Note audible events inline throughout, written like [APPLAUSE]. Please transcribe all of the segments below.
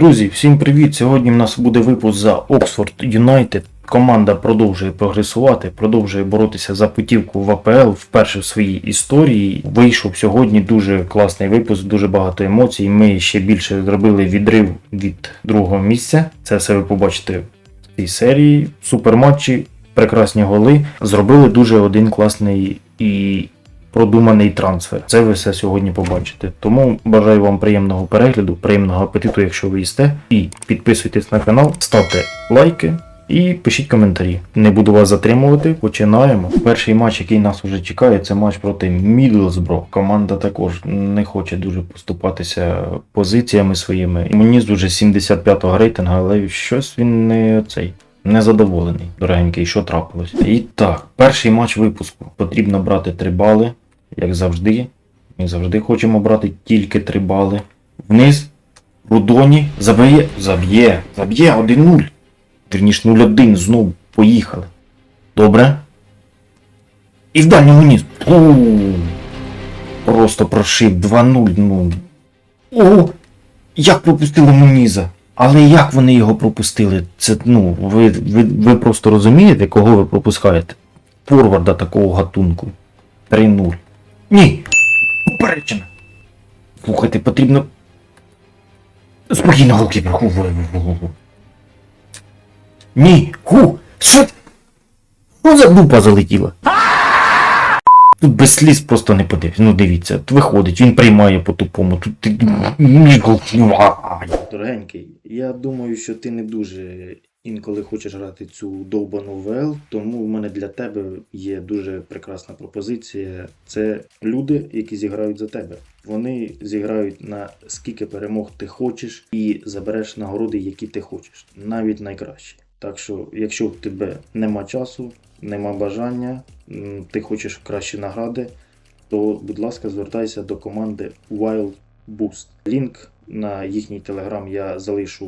Друзі, всім привіт! Сьогодні в нас буде випуск за Oxford United. Команда продовжує прогресувати, продовжує боротися за путівку в АПЛ вперше в своїй історії. Вийшов сьогодні дуже класний випуск, дуже багато емоцій. Ми ще більше зробили відрив від другого місця. Це все ви побачите в цій серії. Суперматчі, прекрасні голи. Зробили дуже один класний і продуманий трансфер. Це ви все сьогодні побачите. Тому бажаю вам приємного перегляду, приємного апетиту, якщо ви їсте. І підписуйтесь на канал, ставте лайки. І пишіть коментарі. Не буду вас затримувати. Починаємо. Перший матч, який нас вже чекає, це матч проти Мідлсбро. Команда також не хоче дуже поступатися позиціями своїми. Мені дуже 75-го рейтинга, але щось він не цей. Незадоволений, дорогенький, що трапилось. І так, перший матч випуску. Потрібно брати 3 бали, як завжди. Ми завжди хочемо брати тільки 3 бали. Вниз. Рудоні заб'є. Заб'є. Заб'є 1-0. Вірніш 0-1. Знову поїхали. Добре. І в дальньому ніс. Просто прошив 2-0. Ну. О! Як пропустили Муніза? Але як вони його пропустили? Це, ну, ви, ви, ви просто розумієте, кого ви пропускаєте? Форварда такого гатунку. 3-0. Ні! Попереджено! Слухайте, потрібно. Спокійно, голкіпер. Ху. Ні! Ху! Що? Що за дупа залетіла? Тут без сліз просто не подивись. Ну дивіться, от виходить, він приймає по тупому. Тут ти. Дорогенький, я думаю, що ти не дуже інколи хочеш грати цю довбану ВЛ, тому в мене для тебе є дуже прекрасна пропозиція. Це люди, які зіграють за тебе. Вони зіграють на скільки перемог ти хочеш і забереш нагороди, які ти хочеш, навіть найкращі. Так що, якщо в тебе нема часу, нема бажання, ти хочеш кращі награди, то, будь ласка, звертайся до команди Wild Boost. Лінк на їхній телеграм я залишу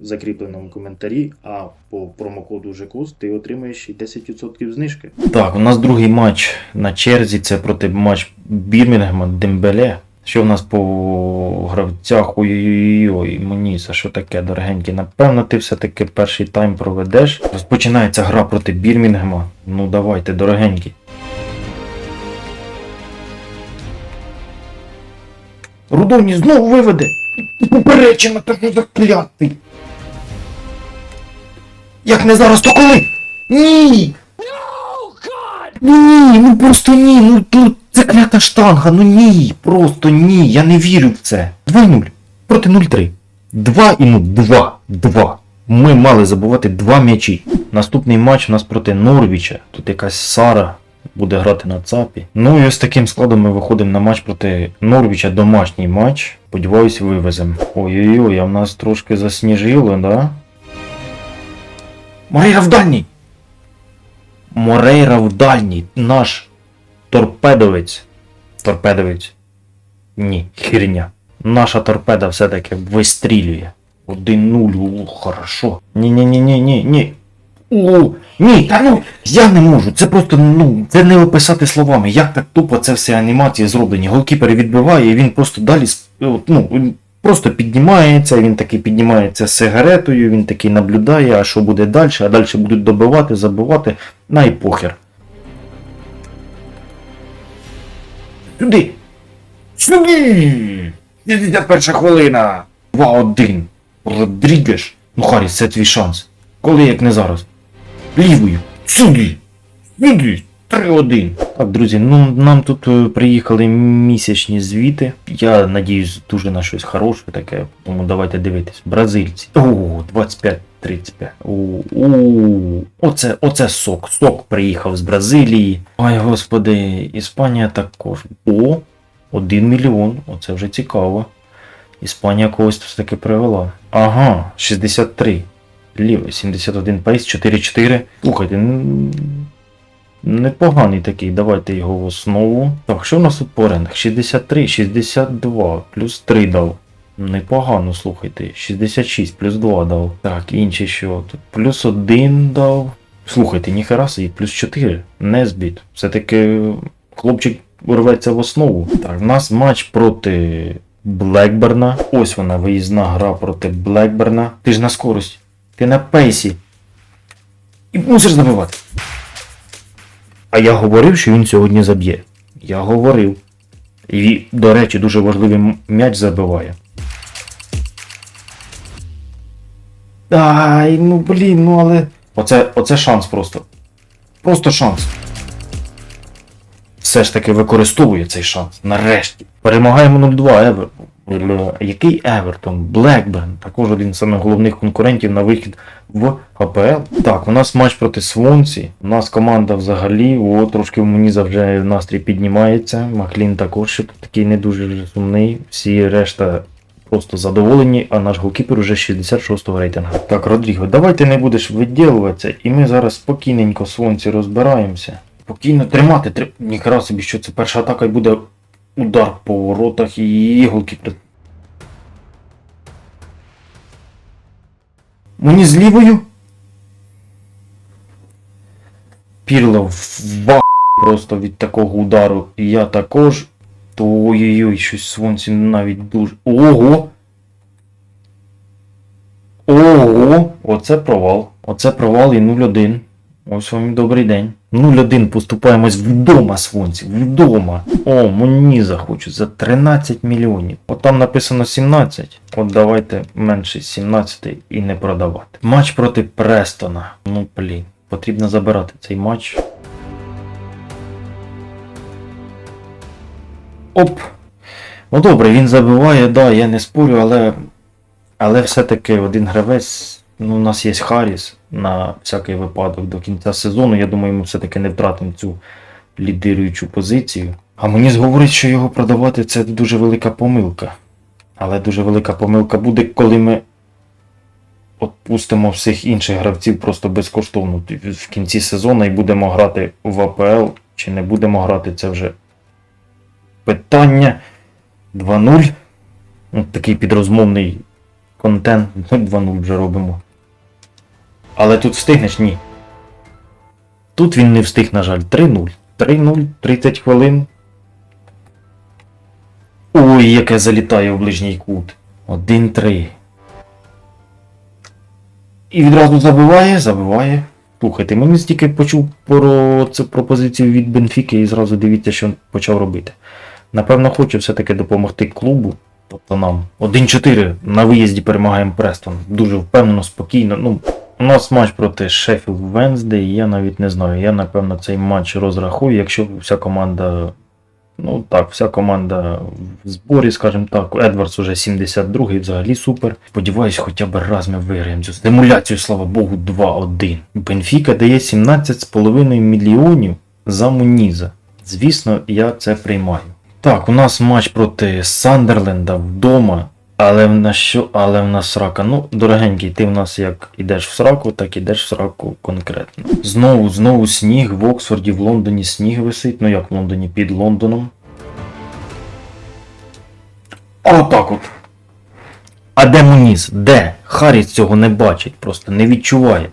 в закріпленому коментарі, а по промокоду ЖКУС ти отримаєш ще й 10% знижки. Так, у нас другий матч на черзі. Це проти матч Бірмінгема Дембеле. Що в нас по гравцях? Ой-ой-ой, Моніса, що таке, дорогенький? Напевно, ти все-таки перший тайм проведеш. Розпочинається гра проти Бірмінгема. Ну давайте, дорогенький. Рудоні знову виведе! Поперечина такий заклятий! Як не зараз, то коли? Ні! Ні, ну просто ні, ну, ну це клята штанга, ну ні, просто ні, я не вірю в це. 2-0 проти 0-3. 2 і ну 2. 2. Ми мали забувати два м'ячі. Наступний матч у нас проти Норвіча. Тут якась Сара буде грати на ЦАПі. Ну і ось таким складом ми виходимо на матч проти Норвіча, домашній матч. Сподіваюсь, вивеземо. Ой-ой-ой, а в нас трошки засніжило, да? Морейра в дальній! Морейра в дальній, наш торпедовець. Торпедовець. Ні, херня. Наша торпеда все-таки вистрілює. 1-0, о, хорошо. Ні-ні-ні-ні-ні, ні. О, ні, та ну, я не можу. Це просто, ну, це не описати словами. Як так тупо це все анімації зроблені. Голкіпер відбиває, і він просто далі, ну, просто піднімається, він такий піднімається з сигаретою, він такий наблюдає, а що буде далі, а далі будуть добивати, забивати, на і похер. Сюди! Сюди! 61 хвилина! 2-1. Родрігеш. Ну, Харріс, це твій шанс. Коли як не зараз. Лівою. Сюди! Сюди! 3-1. Так, друзі, ну нам тут е, приїхали місячні звіти. Я надіюсь дуже на щось хороше таке, тому давайте дивитись. Бразильці. О, 25-35. О, о, оце, оце сок. Сок приїхав з Бразилії. Ой, господи, Іспанія також. О, 1 мільйон. Оце вже цікаво. Іспанія когось все таки привела. Ага, 63. Лівий, 71 пейс, 4-4. Слухайте, непоганий такий. Давайте його в основу. Так, що в нас тут по орендах? 63, 62, плюс 3 дав. Непогано, слухайте. 66 плюс 2 дав. Так, інші що тут? Плюс 1 дав. Слухайте, ніхера собі, плюс 4. Не збіт. Все-таки хлопчик рветься в основу. Так, в нас матч проти Блекберна. Ось вона, виїзна гра проти Блекберна. Ти ж на скорость. Ти на пейсі. І мусиш забивати. А я говорив, що він сьогодні заб'є. Я говорив. І, до речі, дуже важливий м'яч забиває. Ай, ну блін, ну але. Оце, оце шанс просто. Просто шанс. Все ж таки використовує цей шанс. Нарешті. Перемагаємо 0-2 Евер. Бля, Який Евертон? Блекберн. Також один з самих головних конкурентів на вихід в АПЛ. Так, у нас матч проти Свонсі. У нас команда взагалі, о, трошки в мені завжди настрій піднімається. Маклін також що такий не дуже сумний. Всі решта просто задоволені, а наш голкіпер уже 66-го рейтингу. Так, Родріго, давай ти не будеш виділуватися, і ми зараз спокійненько Свонсі розбираємося. Спокійно тримати, три... Ніхера собі, що це перша атака і буде удар по воротах і голкіпер. Мені з лівою? Пірло в просто від такого удару. І я також. Ой-ой-ой, щось Свонсі навіть дуже. Ого! Ого! Оце провал. Оце провал і 0-1. Ось вам добрий день. 0-1 поступаємось вдома, Свонсі, вдома. О, Моніза хочу за 13 мільйонів. От там написано 17. От давайте менше 17 і не продавати. Матч проти Престона. Ну блін, потрібно забирати цей матч. Оп. Ну добре, він забиває, да, я не спорю, але. Але все-таки один гравець. Ну, у нас є Харріс на всякий випадок до кінця сезону. Я думаю, ми все-таки не втратимо цю лідируючу позицію. А мені говорить, що його продавати це дуже велика помилка. Але дуже велика помилка буде, коли ми відпустимо всіх інших гравців просто безкоштовно в кінці сезону і будемо грати в АПЛ. Чи не будемо грати, це вже питання. 2-0. Такий підрозмовний контент. Ми 2-0 вже робимо. Але тут встигнеш? Ні. Тут він не встиг, на жаль. 3-0. 3-0, 30 хвилин. Ой, яке залітає в ближній кут. 1-3. І відразу забиває, забиває. Слухайте, мені стільки почув про цю пропозицію від Бенфіки і зразу дивіться, що почав робити. Напевно, хоче все-таки допомогти клубу. Тобто нам 1-4 на виїзді перемагаємо Престон. Дуже впевнено, спокійно. Ну, у нас матч проти Шеффілд Венсдей, я навіть не знаю. Я напевно цей матч розрахую, якщо вся команда. Ну так, вся команда в зборі, скажімо так. Едвардс уже 72-й, взагалі супер. Сподіваюсь, хоча б раз ми виграємо цю стимуляцію, слава Богу, 2-1. Бенфіка дає 17,5 мільйонів за Муніза. Звісно, я це приймаю. Так, у нас матч проти Сандерленда вдома. Але в нас що? Але в нас срака. Ну, дорогенький, ти в нас як ідеш в сраку, так ідеш в сраку конкретно. Знову, знову сніг в Оксфорді, в Лондоні сніг висить. Ну як в Лондоні під Лондоном. Отак от. А де Муніс? Де? Харріс цього не бачить, просто не відчуває.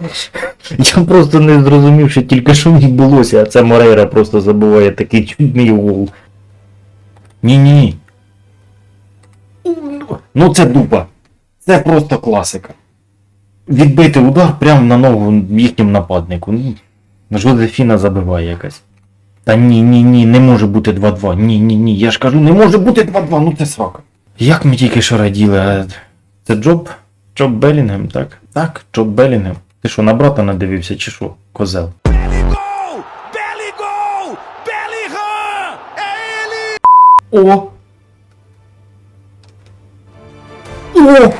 [LAUGHS] Я просто не зрозумів, що тільки що відбулося, а це Морейра просто забуває такий чудний гол. Ні-ні. Ну це дупа. Це просто класика. Відбити удар прямо на ногу їхньому нападнику. Ну, Жозефіна забиває якась. Та ні, ні, ні, не може бути 2-2. Ні, ні, ні. Я ж кажу, не може бути 2-2, ну це срака. Як ми тільки що раділи, а це Джоб? Джоб Белінгем, так? Так, Джоб Белінгем. Ти що, на брата надивився чи що, козел? О! О!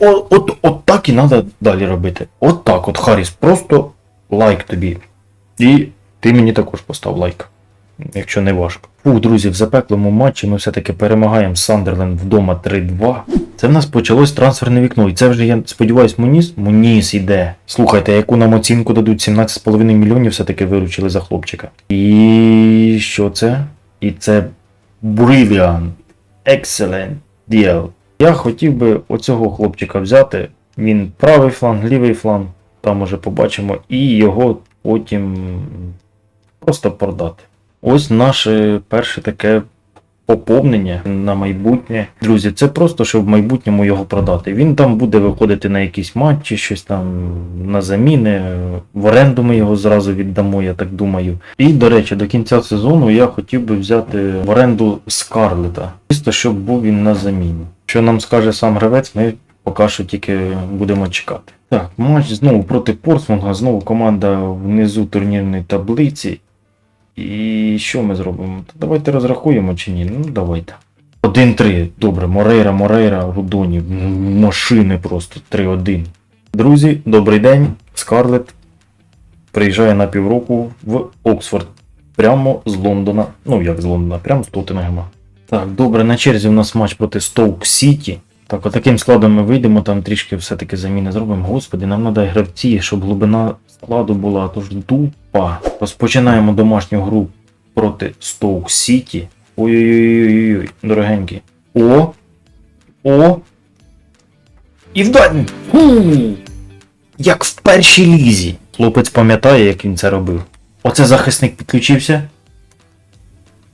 О, от, от так і треба далі робити. От так от, Харріс, просто лайк тобі. І ти мені також постав лайк. Якщо не важко. Фух, друзі, в запеклому матчі ми все-таки перемагаємо Сандерленд вдома 3-2. Це в нас почалось трансферне вікно. І це вже, я сподіваюсь, Муніс? Муніс іде. Слухайте, яку нам оцінку дадуть 17,5 мільйонів все-таки виручили за хлопчика. І що це? І це Brilliant. Excellent deal. Я хотів би оцього хлопчика взяти. Він правий фланг, лівий фланг, там уже побачимо, і його потім просто продати. Ось наше перше таке поповнення на майбутнє. Друзі, це просто, щоб в майбутньому його продати. Він там буде виходити на якісь матчі, щось там на заміни. В оренду ми його зразу віддамо, я так думаю. І, до речі, до кінця сезону я хотів би взяти в оренду Скарлета. Чисто, щоб був він на заміні. Що нам скаже сам гравець, ми поки що тільки будемо чекати. Так, матч знову проти Портсмуга, знову команда внизу турнірної таблиці. І що ми зробимо? Давайте розрахуємо чи ні? Ну давайте. 1-3. Добре, Морейра, Морейра, Рудоні. Машини просто 3-1. Друзі, добрий день. Скарлет приїжджає на півроку в Оксфорд. Прямо з Лондона. Ну як з Лондона, прямо з Тоттенгема. Так, добре, на черзі у нас матч проти Стоук Сіті. Так, отаким складом ми вийдемо, там трішки все-таки заміни зробимо. Господи, нам треба гравці, щоб глибина складу була, а то дупа. Розпочинаємо домашню гру проти Стоук Сіті. Ой-ой-ой, дорогенькі. О! О! І! Ху! Як в першій лізі. Хлопець пам'ятає, як він це робив. Оце захисник підключився.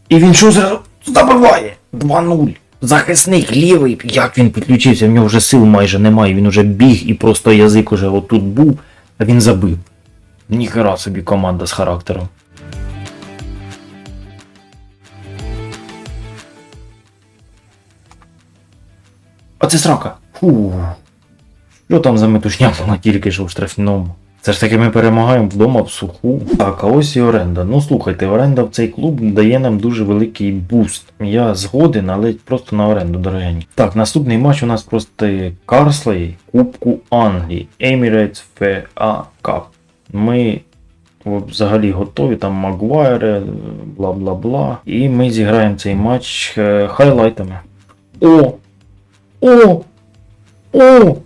І він що зразу забиває? 2-0. Захисник лівий, як він підключився, в нього вже сил майже немає, він уже біг і просто язик уже отут був, а він забив. Ніхера собі команда з характером. А це срака. Фу. Що там за метушня була тільки що в штрафному? Це ж таки ми перемагаємо вдома в суху. Так, а ось і оренда. Ну слухайте, оренда в цей клуб дає нам дуже великий буст. Я згоден, але просто на оренду, дорогені. Так, наступний матч у нас проти Карслей, Кубку Англії, Emirates FA Cup. Ми взагалі готові, там Магуайре, бла бла бла. І ми зіграємо цей матч е, хайлайтами. О! О! О!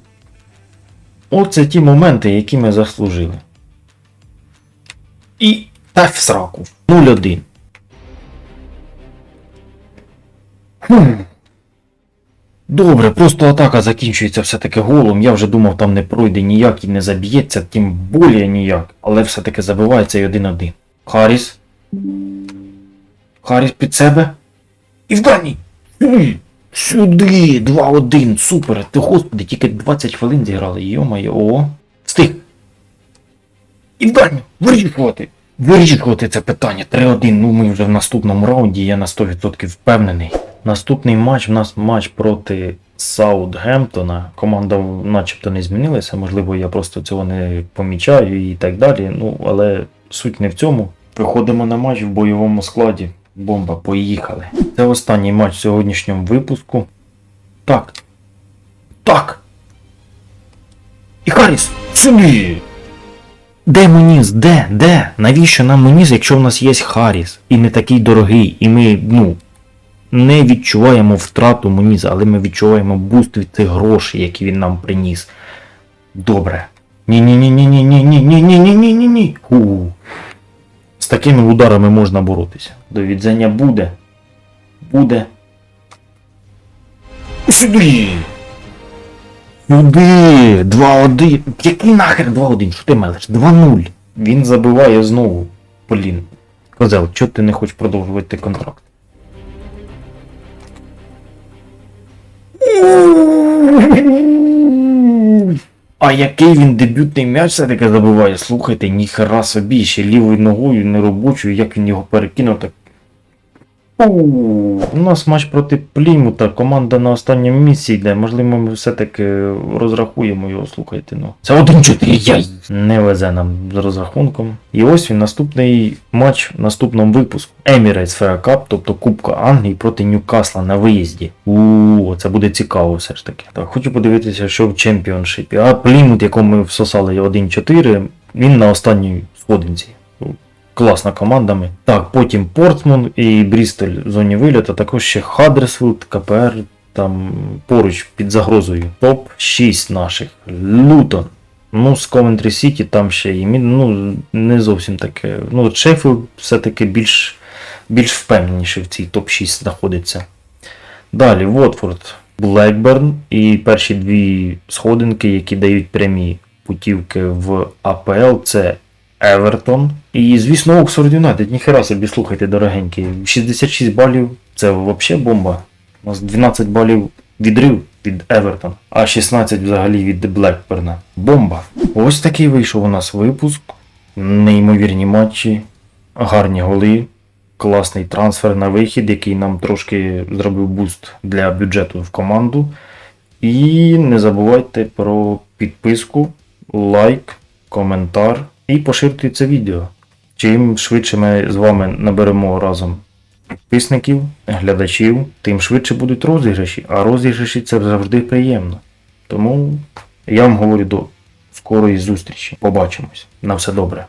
Оце ті моменти, які ми заслужили. І та в сраку. 0-1. Фу. Добре, просто атака закінчується все-таки голом. Я вже думав, там не пройде ніяк і не заб'ється, тим більше ніяк. Але все-таки забивається і 1-1. Харріс. Харріс під себе. І. Сюди. Сюди. 2-1. Супер. Ти господи, тільки 20 хвилин зіграли. Йо-моє, о. Встиг. І в дальню. Вирішувати. Вирішувати це питання. 3-1. Ну ми вже в наступному раунді, я на 100% впевнений. Наступний матч у нас матч проти Саутгемптона. Команда начебто не змінилася, можливо, я просто цього не помічаю і так далі. Ну, але суть не в цьому. Приходимо на матч в бойовому складі. Бомба, поїхали. Це останній матч в сьогоднішньому випуску. Так. Так. І Харріс, сюди! Де Муніс? Де? Де? Навіщо нам Муніс, якщо в нас є Харріс? І не такий дорогий, і ми, ну, не відчуваємо втрату Муніза, але ми відчуваємо буст від цих грошей, які він нам приніс. Добре. Ні-ні-ні-ні-ні-ні-ні-ні-ні-ні-ні-ні. З такими ударами можна боротися. До відзення буде. Буде. Сюди! Сюди! 2-1. Який нахер 2-1? Що ти мелиш? 2-0. Він забиває знову. Блін. Козел, чого ти не хочеш продовжувати контракт? А який він дебютний м'яч все-таки забиває? Слухайте, ніхера собі, ще лівою ногою неробочою, як він його перекинув, так. У нас матч проти Плімута, команда на останньому місці йде. Можливо, ми все-таки розрахуємо його, слухайте. ну. Це 1-4, яй! Не везе нам з розрахунком. І ось він наступний матч в наступному випуску. Emirates FA Cup, тобто Кубка Англії проти Ньюкасла на виїзді. У це буде цікаво все ж таки. Так, хочу подивитися, що в чемпіоншипі. А Плімут, якому ми всосали 1-4, він на останній сходинці. Класна командами. Так, потім Портсмун і Брістоль в зоні вильоту, також ще Хаддерсфілд, КПР, там поруч під загрозою. Топ-6 наших. Лютон. Ну, з Coventry City там ще і ну, не зовсім таке. Ну, Шеффілд все-таки більш, більш впевненіше в цій топ-6 знаходиться. Далі Вотфорд, Блекберн і перші дві сходинки, які дають прямі путівки в АПЛ, це Евертон. І, звісно, Оксфорд Юнайтед, ніхера собі слухайте, дорогенькі. 66 балів це взагалі бомба. У нас 12 балів відрив від Евертон, а 16 взагалі від Блекберна. Бомба. Ось такий вийшов у нас випуск. Неймовірні матчі, гарні голи, класний трансфер на вихід, який нам трошки зробив буст для бюджету в команду. І не забувайте про підписку, лайк, коментар і поширте це відео. Чим швидше ми з вами наберемо разом підписників, глядачів, тим швидше будуть розіграші, а розіграші це завжди приємно. Тому я вам говорю до скорої зустрічі. Побачимось. На все добре.